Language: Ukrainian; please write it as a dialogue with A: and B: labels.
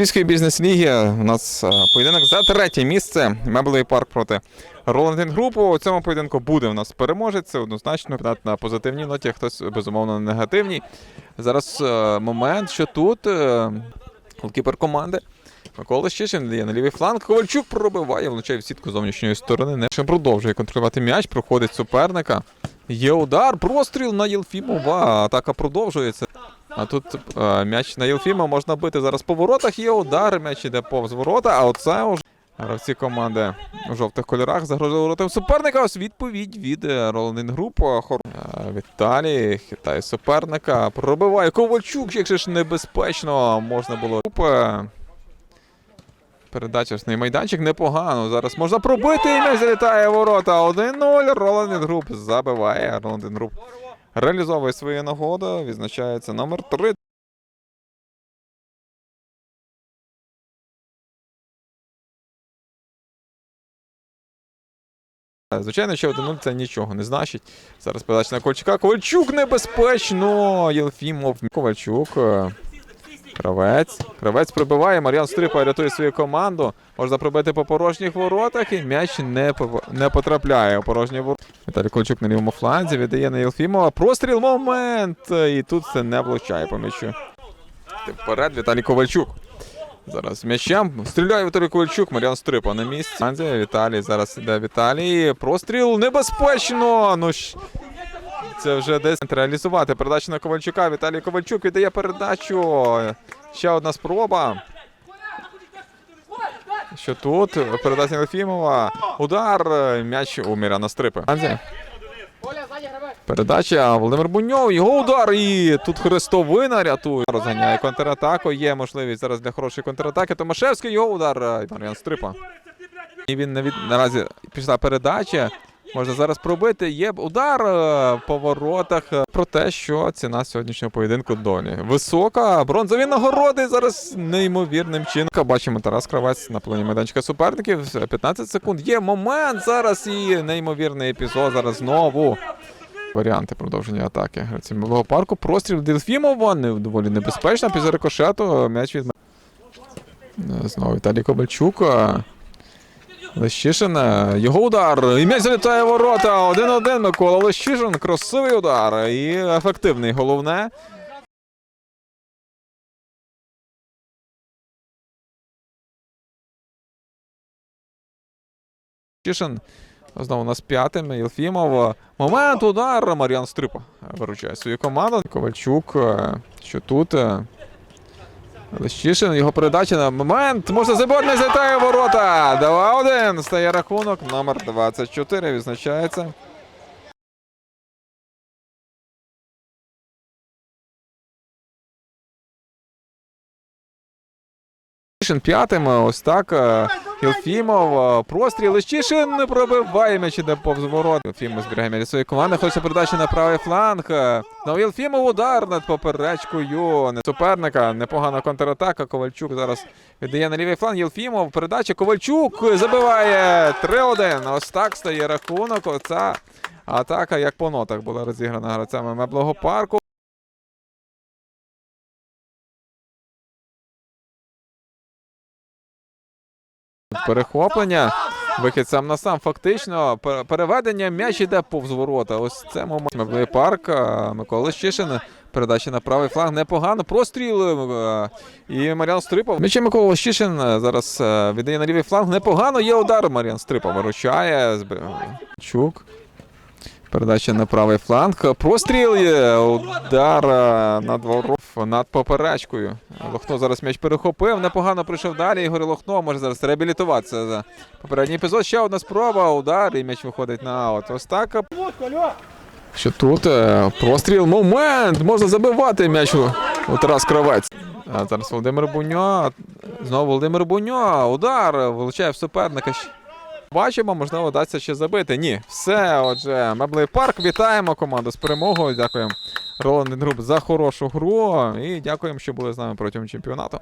A: Львівської бізнес-ліги у нас е, поєдинок за третє місце. Меблевий парк проти Роландин Групу. У цьому поєдинку буде у нас переможець. Це однозначно на позитивній ноті, хтось безумовно на негативній. Зараз е, момент, що тут е, голкіпер команди. Микола Щишин дає на лівий фланг. Ковальчук пробиває, влучає в сітку зовнішньої сторони. Не ще продовжує контролювати м'яч, проходить суперника. Є удар, простріл на Єлфімова. Атака продовжується. А тут е, м'яч на Єлфіма можна бити зараз по воротах. Є удар, м'яч іде повз ворота, а оце вже гравці команди у жовтих кольорах загрожували воротам суперника. Ось відповідь від е, Роландин Груп. Е. Е, Віталій хитає суперника. Пробиває Ковальчук, як же ж небезпечно можна було. Груп, е, Передача на майданчик непогано. Зараз можна пробити і м'яч залітає ворота. 1-0. Роландин Груп забиває. Роландин Груп реалізовує свою нагоду. Відзначається номер 3. Звичайно, що 1-0 це нічого не значить. Зараз передача на Ковальчука. Ковальчук небезпечно. Єлфімов. Ковальчук. Кравець. Кравець прибиває. Мар'ян Стрипа рятує свою команду. Можна пробити по порожніх воротах, і м'яч не, не потрапляє у порожні ворота. Віталій Ковальчук на лівому фланзі віддає на Єлфімова. Простріл момент! І тут це не влучає по м'ячу. Вперед Віталій Ковальчук. Зараз м'ячем. Стріляє Віталій Ковальчук, Мар'ян Стрипа на місці. Віталій зараз іде Віталій. Простріл небезпечно. Ну. Це вже десь реалізувати. Передача на Ковальчука. Віталій Ковальчук віддає передачу. Ще одна спроба. Що тут? Передача Єфімова. Удар. М'яч у Міряна Стрипи. Передача Володимир Буньов, його удар, і тут Хрестовина рятує. Розганяє контратаку. Є можливість зараз для хорошої контратаки. Томашевський, його удар. Мар'ян Стрипа. І він навіть наразі пішла передача. Можна зараз пробити. Є удар е, по воротах. е, Про те, що ціна сьогоднішнього поєдинку долі. Висока, бронзові нагороди зараз неймовірним чином. Бачимо Тарас Кравець на полоні майданчика суперників. 15 секунд. Є момент зараз і неймовірний епізод. Зараз знову. Варіанти продовження атаки. Гравці Милого парку. Простріл Ділфімова. Не, доволі небезпечно. Після рикошету м'яч від Е, Знову Віталій Ковальчук. Е, Лещишин. е, Його удар. І м'яч залітає ворота. 1-1 Микола Лещишин. Красивий удар. І ефективний головне. Лещишин. Знову у нас п'ятим. Єлфімов. Момент, удар. Мар'ян Стрипа виручає свою команду. Ковальчук. е, Що тут? Е, Лещишин, його передача на момент. Можна забити, не залітає ворота. 2-1. Стає рахунок. Номер 24 відзначається. П'ятим. Ось так. Єлфімов. е, Простріл. Лещишин не пробиває м'яч іде повз ворот. Єлфімов зберігає м'яч своєї команди. Хоче передача на правий фланг. Ну, Єлфімов удар над поперечкою. Суперника. Непогана контратака. Ковальчук зараз віддає на лівий фланг. Єлфімов. Передача. Ковальчук забиває 3-1. Ось так стає рахунок. Оця атака, як по нотах, була розіграна гравцями меблого парку. Перехоплення. Вихід сам на сам. Фактично, переведення м'яч іде повз ворота. Ось це момент. Меблевий парк. Микола Щишин. Передача на правий фланг. Непогано. Простріл. е, І Маріан Стрипов. М'ячі Микола Щишин е, зараз е, віддає на лівий фланг. Непогано. Є удар. Маріан Стрипов виручає. Чук. Передача на правий фланг. Простріл. Удар над воров, над поперечкою. Лохно зараз м'яч перехопив. Непогано прийшов далі. Ігор Лохно може зараз реабілітуватися за попередній епізод. Ще одна спроба. Удар. І м'яч виходить на аут. Ось так. Що тут? Е, Простріл. Момент! Можна забивати м'яч у, у Тарас Кравець. А зараз Володимир Буньо. Знову Володимир Буньо. Удар. Вилучає в суперника. Бачимо, можливо, вдасться ще забити. Ні, все. Отже, Меблей Парк. Вітаємо команду з перемогою. Дякуємо Роланд Груп за хорошу гру. І дякуємо, що були з нами протягом чемпіонату.